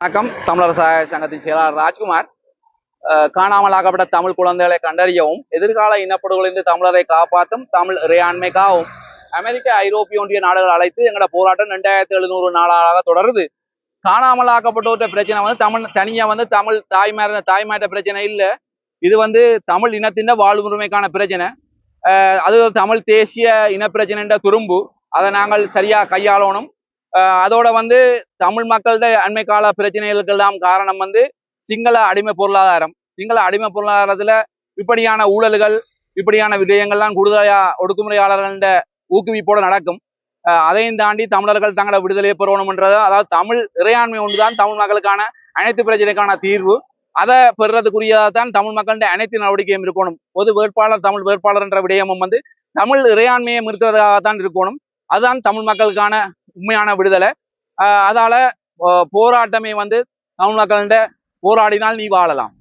வணக்கம். தமிழர் சகாய சங்கத்தின் செயலாளர் ராஜ்குமார். அஹ், காணாமல் ஆக்கப்பட்ட தமிழ் குழந்தைகளை கண்டறியவும் எதிர்கால இனப்படுகொலிருந்து தமிழரை காப்பாற்றும் தமிழ் இறையாண்மைக்காகவும் அமெரிக்க ஐரோப்பிய ஒன்றிய நாடுகள் அழைத்து எங்களோட போராட்டம் ரெண்டாயிரத்தி எழுநூறு நாளாக தொடருது. காணாமல் பிரச்சனை வந்து தமிழ் தனியாக வந்து தமிழ் தாய்மார தாய்மாட்ட பிரச்சனை இல்லை. இது வந்து தமிழ் இனத்தின் வாழ்வுரிமைக்கான பிரச்சனை. அது தமிழ் தேசிய இனப்பிரச்சனைன்ற துரும்பு. அதை நாங்கள் சரியா கையாளணும். அதோட வந்து தமிழ் மக்களோட அண்மை கால பிரச்சனைகளுக்கெல்லாம் காரணம் வந்து சிங்கள அடிமை பொருளாதாரம். சிங்கள அடிமை பொருளாதாரத்தில் இப்படியான ஊழல்கள் இப்படியான விடயங்கள்லாம் கூடுதலா ஒடுக்குமுறையாளர்கள ஊக்குவிப்போடு நடக்கும். அதையும் தாண்டி தமிழர்கள் தங்களை விடுதலையை பெறணும்ன்றது அதாவது தமிழ் இறையாண்மை ஒன்றுதான் தமிழ் மக்களுக்கான அனைத்து பிரச்சனைக்கான தீர்வு. அதை பெறுறதுக்குரியதாக தான் தமிழ் மக்களின் அனைத்து நடவடிக்கையும் இருக்கணும். பொது வேட்பாளர் தமிழ் வேட்பாளர் என்ற விடயமும் வந்து தமிழ் இறையாண்மையை நிறுத்துவதாகத்தான் இருக்கணும். அதுதான் தமிழ் மக்களுக்கான உண்மையான விடுதலை. அதால போராட்டமே வந்து தமிழ் மக்கள்கிட்ட போராடினால் நீ வாழலாம்.